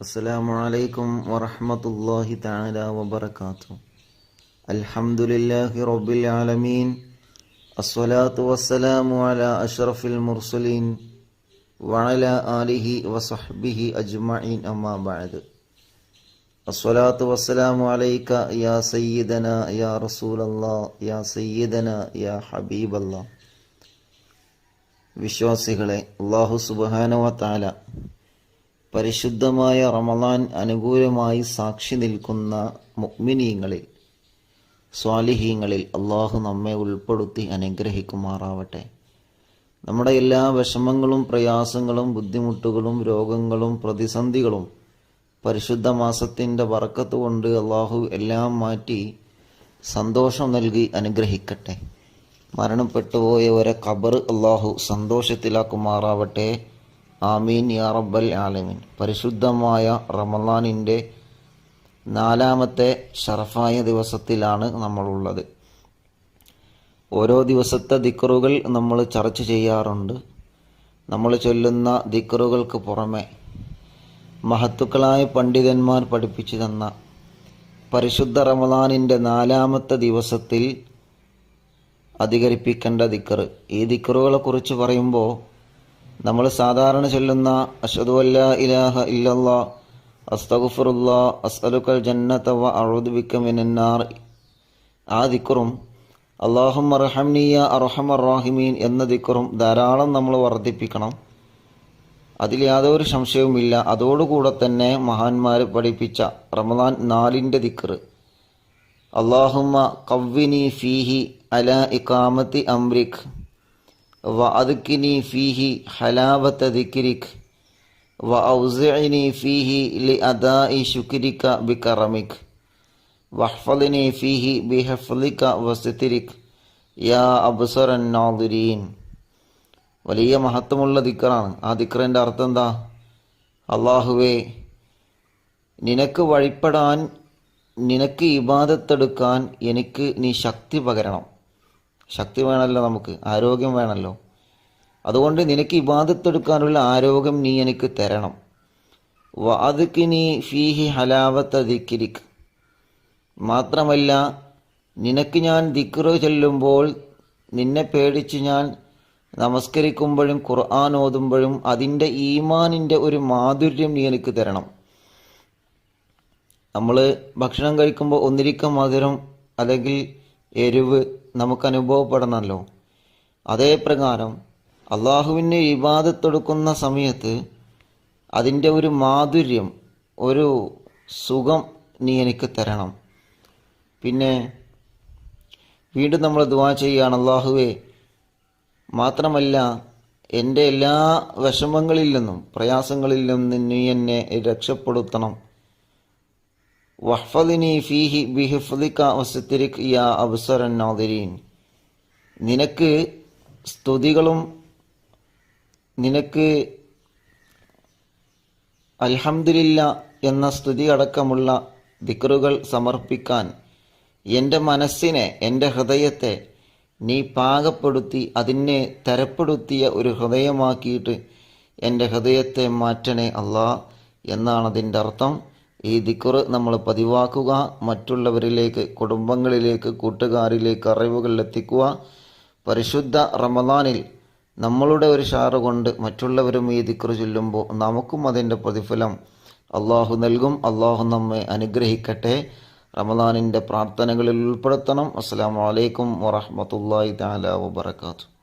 السلام عليكم ورحمة الله تعالى وبركاته الحمد لله رب العالمين الصلاة والسلام على أشرف المرسلين وعلى آله وصحبه أجمعين أما بعد الصلاة والسلام عليك يا سيدنا يا رسول الله يا سيدنا يا حبيب الله വിശ്വാസികളെ അള്ളാഹു സുബാനവ താല പരിശുദ്ധമായ റമദാൻ അനുകൂലമായി സാക്ഷി നിൽക്കുന്ന മുഗ്മിനീങ്ങളിൽ സ്വാലിഹീങ്ങളിൽ അള്ളാഹു നമ്മെ ഉൾപ്പെടുത്തി അനുഗ്രഹിക്കുമാറാവട്ടെ. നമ്മുടെ എല്ലാ വിഷമങ്ങളും പ്രയാസങ്ങളും ബുദ്ധിമുട്ടുകളും രോഗങ്ങളും പ്രതിസന്ധികളും പരിശുദ്ധ മാസത്തിന്റെ വറക്കത്ത് കൊണ്ട് അള്ളാഹു എല്ലാം മാറ്റി സന്തോഷം നൽകി അനുഗ്രഹിക്കട്ടെ. മരണപ്പെട്ടുപോയ മരണപ്പെട്ടുപോയവരെ ഖബർ അള്ളാഹു സന്തോഷത്തിലാക്കുമാറാവട്ടെ. ആമീൻ യാ റബ്ബൽ ആലമീൻ. പരിശുദ്ധമായ റമലാനിന്റെ നാലാമത്തെ ഷറഫായ ദിവസത്തിലാണ് നമ്മളുള്ളത്. ഓരോ ദിവസത്തെ ദിക്കറുകൾ നമ്മൾ ചർച്ച ചെയ്യാറുണ്ട്. നമ്മൾ ചൊല്ലുന്ന ദിക്കറുകൾക്ക് പുറമെ മഹത്തുക്കളായ പണ്ഡിതന്മാർ പഠിപ്പിച്ചു തന്ന പരിശുദ്ധ റമലാനിന്റെ നാലാമത്തെ ദിവസത്തിൽ അധികരിപ്പിക്കേണ്ട ദിക്കറ് ഈ ദിക്കറുകളെ കുറിച്ച് പറയുമ്പോൾ നമ്മൾ സാധാരണ ചൊല്ലുന്ന അഷദു അല്ല ഇലാഹ ഇല്ലല്ലാ അസ്തഗുഫറുല്ലാ അസ്അലുക്കൽ ജന്നത വ മിനന്നാർ ആ ദിക്കറും അള്ളാഹും അർഹംനിയ അർഹമർ റാഹിമീൻ എന്ന ദിക്കറും ധാരാളം നമ്മൾ വർദ്ധിപ്പിക്കണം. അതിൽ യാതൊരു സംശയവുമില്ല. അതോടുകൂടെ തന്നെ മഹാന്മാർ പഠിപ്പിച്ച റമദാൻ നാലിന്റെ ദിക്കറ് അള്ളാഹുമ്മ കവ്വിനി ഫീഹി അല ഇക്കാമത്തി അംരിക് ഹലാവത്ത ദിക്രിക് വ ഔസിഅനി ഫീഹി ലി അദാഇ ശുക്രിക ബികറമിക് വഹ്ഫളിനി ഫീഹി ബിഹഫ്ലിക വസിത്തിരിക് യാ അബ്സറൻ നാദിരീൻ. വലിയ മഹത്വമുള്ള ദിക്കറാണ് ആ ദിക്കറിന്റെ അർത്ഥം എന്താ അള്ളാഹുവേ നിനക്ക് വഴിപ്പെടാൻ നിനക്ക് ഇബാദത്തെടുക്കാൻ എനിക്ക് നീ ശക്തി പകരണം. ശക്തി വേണമല്ലോ നമുക്ക് ആരോഗ്യം വേണമല്ലോ അതുകൊണ്ട് നിനക്ക് ഇബാദത്തെടുക്കാനുള്ള ആരോഗ്യം നീ എനിക്ക് തരണം. വാതുക്ക് നീ ഫീഹി ഹലാവത്ത ദിക്കിരിക്ക് മാത്രമല്ല നിനക്ക് ഞാൻ ദിക്റ് ചൊല്ലുമ്പോൾ നിന്നെ പേടിച്ച് ഞാൻ നമസ്കരിക്കുമ്പോഴും ഖുർആൻ ഓതുമ്പോഴും അതിന്റെ ഈമാനിന്റെ ഒരു മാധുര്യം നീ എനിക്ക് തരണം. നമ്മൾ ഭക്ഷണം കഴിക്കുമ്പോൾ ഒന്നിരിക്ക മധുരം അല്ലെങ്കിൽ എരിവ് നമുക്ക് അനുഭവപ്പെടണമല്ലോ അതേ പ്രകാരം അള്ളാഹുവിന് വിവാദത്തെടുക്കുന്ന സമയത്ത് അതിന്റെ ഒരു മാധുര്യം ഒരു സുഖം നീ എനിക്ക് തരണം. പിന്നെ വീണ്ടും നമ്മൾ ദുവാ ചെയ്യുകയാണ് അള്ളാഹുവേ മാത്രമല്ല എന്റെ എല്ലാ വിഷമങ്ങളിൽ നിന്നും പ്രയാസങ്ങളിൽ നിന്നും നീ എന്നെ രക്ഷപ്പെടുത്തണം. വഹ്ഫദിനി ഫീഹി ബിഹിഫ്ലിക വസത്തിരിക് യാ അബ്സറൻ നാദിരീൻ. നിനക്ക് സ്തുതികളും നിനക്ക് അൽഹദില്ല എന്ന സ്തുതി അടക്കമുള്ള ദിക്റുകൾ സമർപ്പിക്കാൻ എന്റെ മനസ്സിനെ എന്റെ ഹൃദയത്തെ നീ പാകപ്പെടുത്തി അതിനെ തരപ്പെടുത്തിയ ഒരു ഹൃദയമാക്കിയിട്ട് എന്റെ ഹൃദയത്തെ മാറ്റണേ അല്ലാ എന്നാണ് അതിന്റെ അർത്ഥം. ഈ ദിക്കുറ് നമ്മൾ പതിവാക്കുക മറ്റുള്ളവരിലേക്ക് കുടുംബങ്ങളിലേക്ക് കൂട്ടുകാരിലേക്ക് അറിവുകൾ എത്തിക്കുക. പരിശുദ്ധ റമദാനിൽ നമ്മളുടെ ഒരു ഷാറ് കൊണ്ട് മറ്റുള്ളവരും ഈ ദിക്കുറ് ചൊല്ലുമ്പോൾ നമുക്കും അതിന്റെ പ്രതിഫലം അള്ളാഹു നൽകും. അള്ളാഹു നമ്മെ അനുഗ്രഹിക്കട്ടെ. റമദാനിന്റെ പ്രാർത്ഥനകളിൽ ഉൾപ്പെടുത്തണം. അസ്സാം വലൈക്കും വറഹമത്തല്ലാ താല വാത്തു